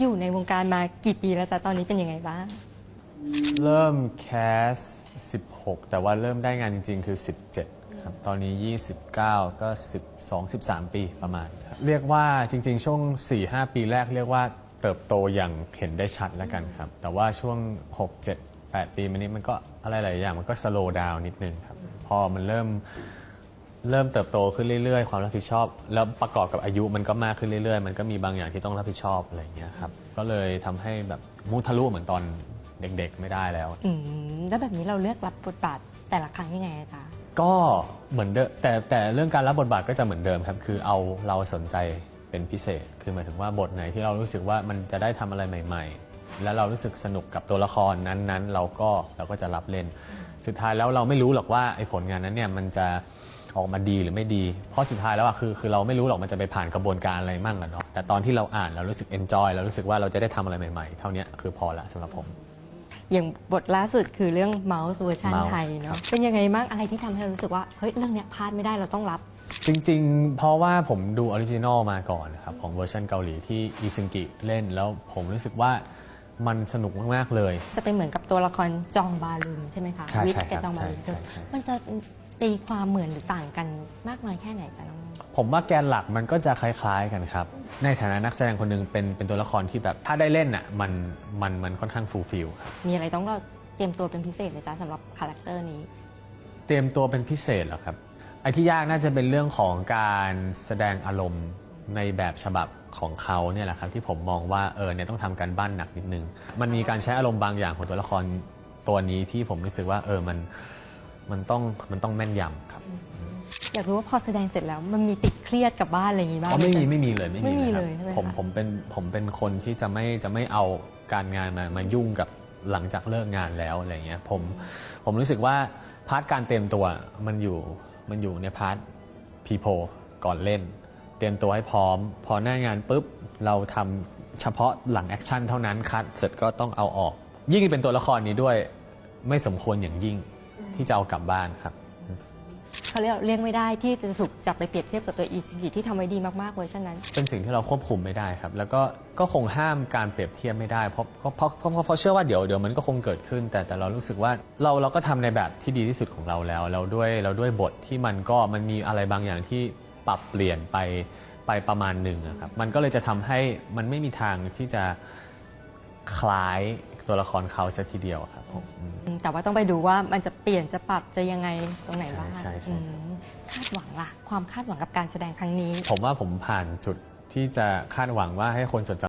อยู่ในวงการมากี่ปีแล้วจ๊ะตอนนี้เป็นยังไงบ้าง เริ่มแคส 16 แต่ว่าเริ่มได้งานจริง ๆ คือ 17 ครับ ตอนนี้ 29 ก็ 12 13 ปีประมาณครับเรียกว่าจริง ๆ ช่วง 4-5 ปีแรกเรียกว่าเติบโตอย่างเห็นได้ชัดแล้วกันครับ แต่ว่าช่วง 6 7 8 ปีมานี้มันก็อะไรหลายอย่างมันก็สโลว์ดาวนิดนึงครับ พอมันเริ่ม เริ่มเติบโตขึ้นเรื่อยๆ ความรับผิดชอบ แล้วประกอบกับอายุมันก็มากขึ้นเรื่อยๆ มันก็มีบางอย่างที่ต้องรับผิดชอบอะไรอย่างเงี้ยครับ ก็เลยทำให้แบบมุทะลุเหมือนตอนเด็กๆไม่ได้แล้ว อืมแล้วแบบนี้เราเลือกรับบทบาทแต่ละครั้งยังไงอะจ๊ะก็เหมือนเดิมแต่แต่เรื่องการรับบทบาทก็จะเหมือนเดิมครับ คือเอาเราสนใจเป็นพิเศษ คือหมายถึงว่าบทไหนที่เรารู้สึกว่ามันจะได้ทำอะไรใหม่ ๆ แล้วเรารู้สึกสนุกกับตัวละครนั้นๆ เราก็เราก็จะรับเล่น สุดท้ายแล้วเราไม่รู้หรอกว่าไอ้ผลงานนั้นเนี่ยมันจะ ออกมาดีหรือไม่ดี เพราะสุดท้ายแล้วอะคือคือเราไม่รู้หรอกมันจะไปผ่านกระบวนการอะไรมั่งอะเนาะแต่ตอนที่เราอ่านเรารู้สึกเอนจอยเรารู้สึกว่าเราจะได้ทำอะไรใหม่ๆ เท่าเนี้ยคือพอละสำหรับผม อย่างบทล่าสุดคือเรื่องเมาส์เวอร์ชัน Mouse ไทยครัเนาะบเป็นยังไงบ้างอะไรที่ทำให้เรารู้สึกว่าเฮ้ยเรื่องเนี้ยพลาดไม่ได้เราต้องรับ จริงๆ เพราะว่าผมดูออริจินอลมาก่อนนะครับของเวอร์ชันเกาหลีที่อีซึงกิเล่นแล้วผมรู้สึกว่ามันสนุกมากๆเลย จะเป็นเหมือนกับตัวละครจองบาลุนใช่ไหมคะใช่วิทใช่ย์กับครับจองบาลุนใช่ใช่ใช่ มันจะ ตีความเหมือนหรือต่างกันมากน้อยแค่ไหนจ๊ะน้อง ผมว่าแกนหลักมันก็จะคล้ายๆกันครับ ในฐานะนักแสดงคนหนึ่งเป็นเป็นตัวละครที่แบบถ้าได้เล่นอะมันมันมันค่อนข้างฟูลฟิลครับมีอะไรต้องเราเตรียมตัวเป็นพิเศษไหมจ๊ะสำหรับคาแรคเตอร์นี้ เตรียมตัวเป็นพิเศษเหรอครับไอ้ที่ยากน่าจะเป็นเรื่องของการแสดงอารมณ์ในแบบฉบับของเขาเนี่ยแหละครับที่ผมมองว่าเออเนี่ยต้องทำการบ้านหนักนิดนึง มันมีการใช้อารมณ์บางอย่างของตัวละครตัวนี้ที่ผมรู้สึกว่าเออมัน มันต้องมันต้องแม่นยำครับอยากรู้ว่าพอแสดงเสร็จแล้วมันมีติดเครียดกลับบ้านอะไรอย่างงี้บ้างอ๋อไม่มีหไม่มีเลยไม่ไม่มีมีเลยใช่ไหมผมคะผมเป็นผมเป็นคนที่จะไม่จะไม่เอาการงานมามายุ่งกับหลังจากเลิกงานแล้วอะไรเงี้ยผมผมรู้สึกว่าพาร์ทการเตรียมตัวมันอยู่มันอยู่ในพาร์ทพีโพก่อนเล่น เตรียมตัวให้พร้อม พอหน้างานปุ๊บเราทำเฉพาะหลังแอคชั่นเท่านั้นคัดเสร็จก็ต้องเอาออก ยิ่งเป็นตัวละครนี้ด้วยไม่สมควรอย่างยิ่ง ที่จะเอากลับบ้านครับ เขาเรียกเลี่ยงไม่ได้ที่จะถูกจับไปเปรียบเทียบกับตัว e c g ที่ทำไว้ดีมากๆเวอร์ชันนั้น เป็นสิ่งที่เราควบคุมไม่ได้ครับ แล้วก็ก็คงห้ามการเปรียบเทียบไม่ได้เพราะเพราะเพราะเพราะเพราะเชื่อว่าเดี๋ยวเดี๋ยวมันก็คงเกิดขึ้น แต่แต่เรารู้สึกว่าเราเราก็ทำในแบบที่ดีที่สุดของเราแล้วแล้วด้วยเราด้วยบทที่มันก็มันมีอะไรบางอย่างที่ปรับเปลี่ยนไปไปประมาณหนึ่งอะครับมันก็เลยจะทำให้มันไม่มีทางที่จะคล้าย ตัวละครเขาสักทีเดียวอะครับผมอืมอืมแต่ว่าต้องไปดูว่ามันจะเปลี่ยนจะปรับจะยังไงตรงไหนบ้างใช่ใช่ใช่ อืมคาดหวังล่ะ ความคาดหวังกับการแสดงครั้งนี้ ผมว่าผมผ่านจุดที่จะคาดหวังว่าให้คนจดจำ